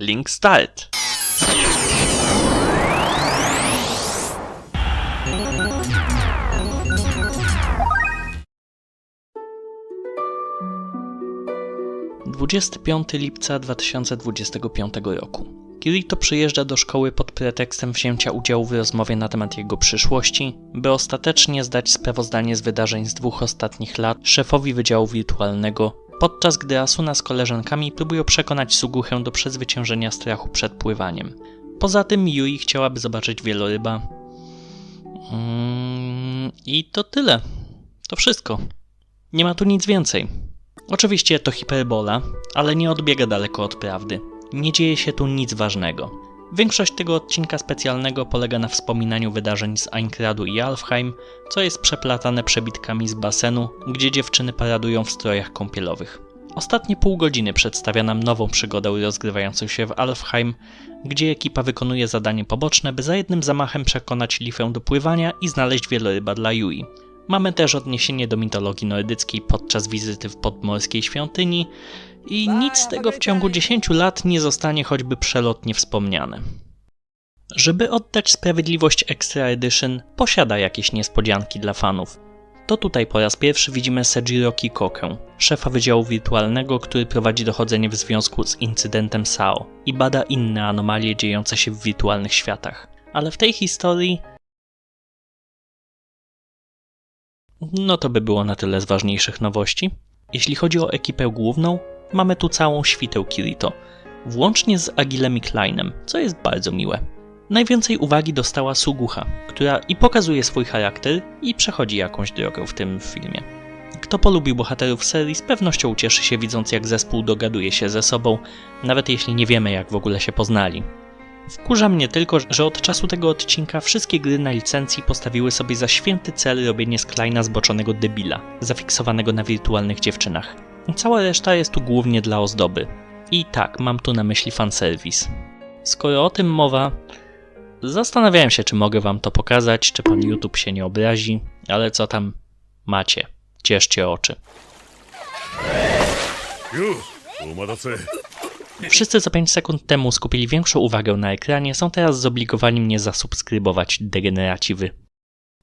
Link start! Dwudziesty piąty lipca 2025 roku. Kirito przyjeżdża do szkoły pod pretekstem wzięcia udziału w rozmowie na temat jego przyszłości, by ostatecznie zdać sprawozdanie z wydarzeń z dwóch ostatnich lat szefowi Wydziału Wirtualnego, podczas gdy Asuna z koleżankami próbują przekonać Suguchę do przezwyciężenia strachu przed pływaniem. Poza tym Yui chciałaby zobaczyć wieloryba. Mm, I to tyle. To wszystko. Nie ma tu nic więcej. Oczywiście to hiperbola, ale nie odbiega daleko od prawdy. Nie dzieje się tu nic ważnego. Większość tego odcinka specjalnego polega na wspominaniu wydarzeń z Einkradu i Alfheim, co jest przeplatane przebitkami z basenu, gdzie dziewczyny paradują w strojach kąpielowych. Ostatnie pół godziny przedstawia nam nową przygodę rozgrywającą się w Alfheim, gdzie ekipa wykonuje zadanie poboczne, by za jednym zamachem przekonać Lifę do pływania i znaleźć wieloryba dla Yui. Mamy też odniesienie do mitologii nordyckiej podczas wizyty w podmorskiej świątyni i nic z tego w ciągu 10 lat nie zostanie choćby przelotnie wspomniane. Żeby oddać sprawiedliwość Extra Edition, posiada jakieś niespodzianki dla fanów. To tutaj po raz pierwszy widzimy Sejiro Kikokę, szefa Wydziału Wirtualnego, który prowadzi dochodzenie w związku z incydentem SAO i bada inne anomalie dziejące się w wirtualnych światach. Ale w tej historii No to by było na tyle z ważniejszych nowości. Jeśli chodzi o ekipę główną, mamy tu całą świtę Kirito, włącznie z Agilem i Kleinem, co jest bardzo miłe. Najwięcej uwagi dostała Suguha, która i pokazuje swój charakter, i przechodzi jakąś drogę w tym filmie. Kto polubił bohaterów serii, z pewnością ucieszy się widząc jak zespół dogaduje się ze sobą, nawet jeśli nie wiemy jak w ogóle się poznali. Wkurza mnie tylko, że od czasu tego odcinka wszystkie gry na licencji postawiły sobie za święty cel robienie z Kleina zboczonego debila, zafiksowanego na wirtualnych dziewczynach. Cała reszta jest tu głównie dla ozdoby. I tak, mam tu na myśli fanserwis. Skoro o tym mowa, zastanawiałem się, czy mogę wam to pokazać, czy pan YouTube się nie obrazi, ale co tam macie. Cieszcie oczy. Wszyscy co 5 sekund temu skupili większą uwagę na ekranie, są teraz zobligowani mnie zasubskrybować degeneraciwy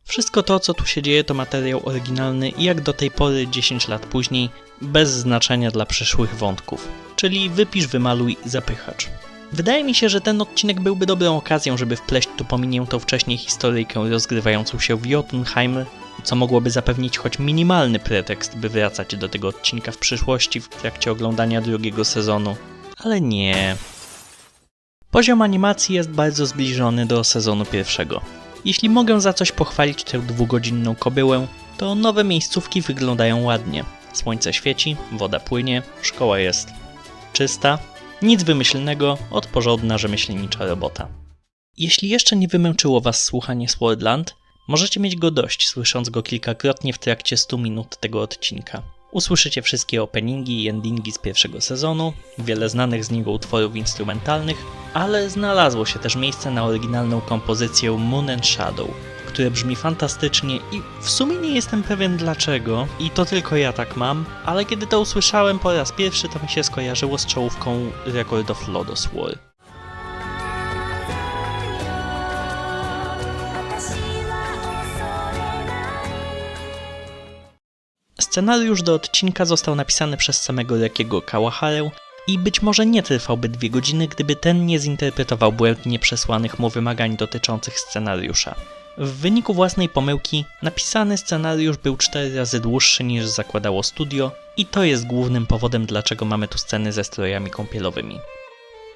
wszystko to, co tu się dzieje, to materiał oryginalny i jak do tej pory, 10 lat później, bez znaczenia dla przyszłych wątków. Czyli wypisz, wymaluj, zapychacz. Wydaje mi się, że ten odcinek byłby dobrą okazją, żeby wpleść tu pominiętą wcześniej historyjkę rozgrywającą się w Jotunheim, co mogłoby zapewnić choć minimalny pretekst, by wracać do tego odcinka w przyszłości w trakcie oglądania drugiego sezonu. Ale nie. Poziom animacji jest bardzo zbliżony do sezonu pierwszego. Jeśli mogę za coś pochwalić tę dwugodzinną kobyłę, to nowe miejscówki wyglądają ładnie. Słońce świeci, woda płynie, szkoła jest czysta, nic wymyślnego, od porządna rzemieślnicza robota. Jeśli jeszcze nie wymęczyło Was słuchanie Swordland, możecie mieć go dość, słysząc go kilkakrotnie w trakcie 100 minut tego odcinka. Usłyszycie wszystkie openingi i endingi z pierwszego sezonu, wiele znanych z niego utworów instrumentalnych, ale znalazło się też miejsce na oryginalną kompozycję Moon and Shadow, które brzmi fantastycznie i w sumie nie jestem pewien dlaczego, i to tylko ja tak mam, ale kiedy to usłyszałem po raz pierwszy, to mi się skojarzyło z czołówką Record of Lodos War. 'Scenariusz do odcinka został napisany przez samego Rekiego Kawaharę i być może nie trwałby dwie godziny, gdyby ten nie zinterpretował błędnie przesłanych mu wymagań dotyczących scenariusza. W wyniku własnej pomyłki napisany scenariusz był cztery razy dłuższy niż zakładało studio i to jest głównym powodem dlaczego mamy tu sceny ze strojami kąpielowymi.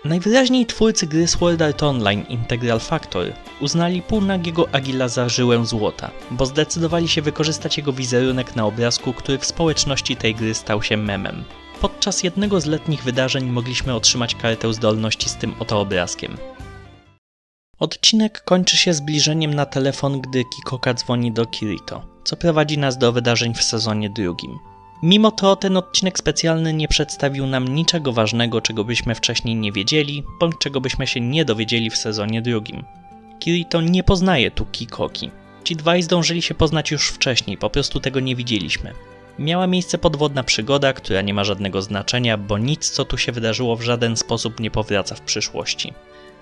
Najwyraźniej twórcy gry Sword Art Online Integral Factor uznali półnagiego Agila za żyłę złota, bo zdecydowali się wykorzystać jego wizerunek na obrazku, który w społeczności tej gry stał się memem. Podczas jednego z letnich wydarzeń mogliśmy otrzymać kartę zdolności z tym oto obrazkiem. Odcinek kończy się zbliżeniem na telefon, gdy Kikoka dzwoni do Kirito, co prowadzi nas do wydarzeń w sezonie drugim. Mimo to ten odcinek specjalny nie przedstawił nam niczego ważnego, czego byśmy wcześniej nie wiedzieli, bądź czego byśmy się nie dowiedzieli w sezonie drugim. Kirito nie poznaje tu Kikoki. Ci dwaj zdążyli się poznać już wcześniej, po prostu tego nie widzieliśmy. Miała miejsce podwodna przygoda, która nie ma żadnego znaczenia, bo nic co tu się wydarzyło w żaden sposób nie powraca w przyszłości.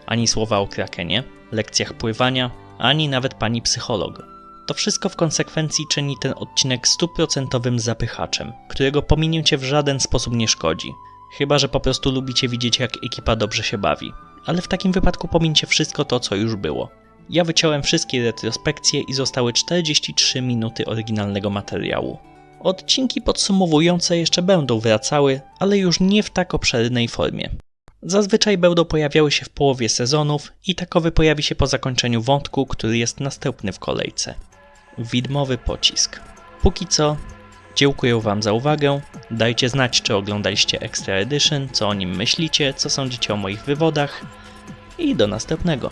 Ani słowa o krakenie, lekcjach pływania, ani nawet pani psycholog. To wszystko w konsekwencji czyni ten odcinek stuprocentowym zapychaczem, którego pominięcie w żaden sposób nie szkodzi. Chyba, że po prostu lubicie widzieć, jak ekipa dobrze się bawi. Ale w takim wypadku pomincie wszystko to, co już było. Ja wyciąłem wszystkie retrospekcje i zostały 43 minuty oryginalnego materiału. Odcinki podsumowujące jeszcze będą wracały, ale już nie w tak obszernej formie. Zazwyczaj będą pojawiały się w połowie sezonów i takowy pojawi się po zakończeniu wątku, który jest następny w kolejce. Widmowy pocisk. Póki co, dziękuję Wam za uwagę. Dajcie znać, czy oglądaliście Extra Edition, co o nim myślicie, co sądzicie o moich wywodach i do następnego.